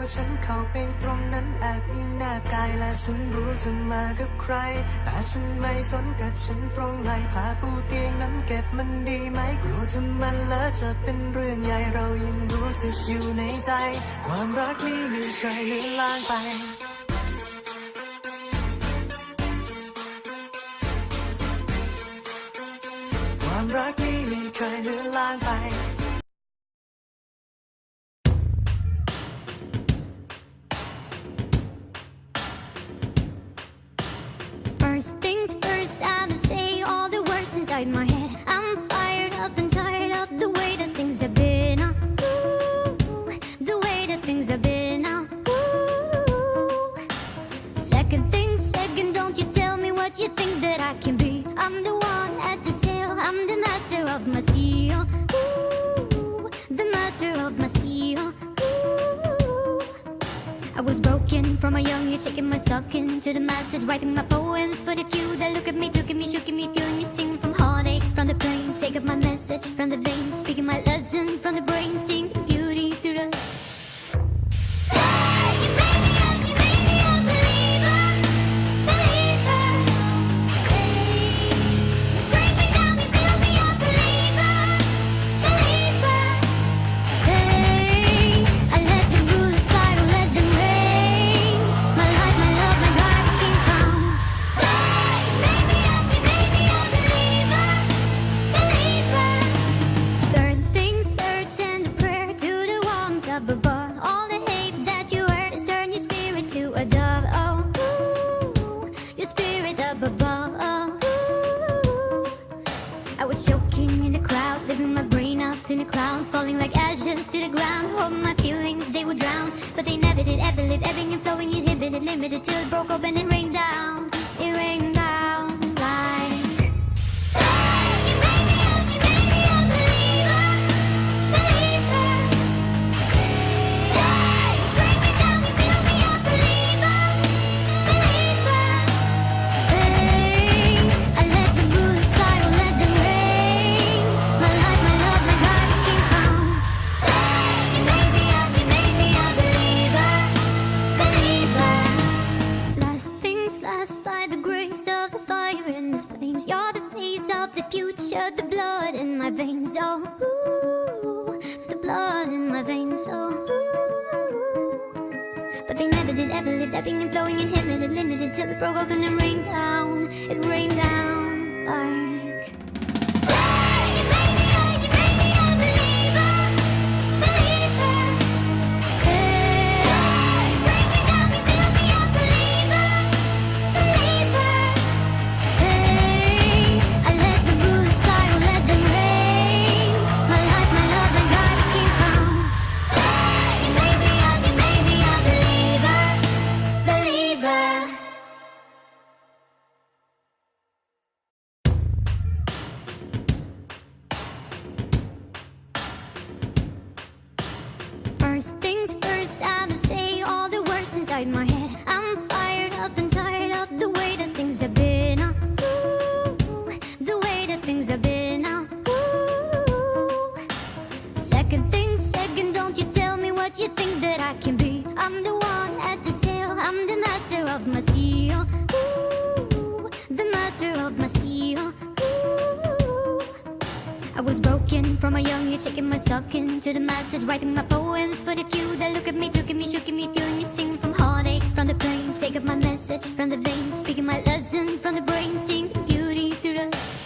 ตัวฉันเข้าไปตรงนั้นแอบอิงแนบกายและฉันรู้เธอมากับใคร แต่ฉันไม่สนกับฉันตรงไหนผ้าปูเตียงนั้นเก็บมันดีไหมกลัวเธอมันแล้วจะเป็นเรื่องใหญ่เรายังรู้สึกอยู่ในใจ ความรักนี้ไม่เคยเลือนลางไปความรักนี้ไม่เคยเลือนลางไป inside my head. I'm fired up and tired of the way that things have been. Uh, ooh, the way that things have been. Uh, ooh. Second things second, don't you tell me what you think that I can be. I'm the one at the sail, I'm the master of my seal. Ooh, the master of my seal. Ooh. I was broken from a young age, taking my sucking to the masses, writing my poems for the few that look at me, took at me, shook at me, feeling me, singing from heartache, from the pain, take up my message from the veins, speaking my lesson from the brain, seeing above. All the hate that you is your spirit to a dove. Oh, your spirit above. Oh. I was choking in the crowd, living my brain up in a cloud, falling like ashes to the ground. Hoping my feelings they would drown, but they never did. Ever live, ebbing and flowing, inhibited, limited till it broke open and rained down. The the blood in my veins. Oh, ooh, the blood in my veins. Oh, ooh. But they never did ever live, ebbing and flowing, inhibited, limited till it broke open and rained down. It rained down like. First things first, I'ma say I was broken from a young age, shaking my sucking to the masses, writing my poems for the few that look at me, took at me, shook at me, feeling me, singing from heartache, from the pain, take up my message from the veins, speaking my lesson from the brain, seeing the beauty through the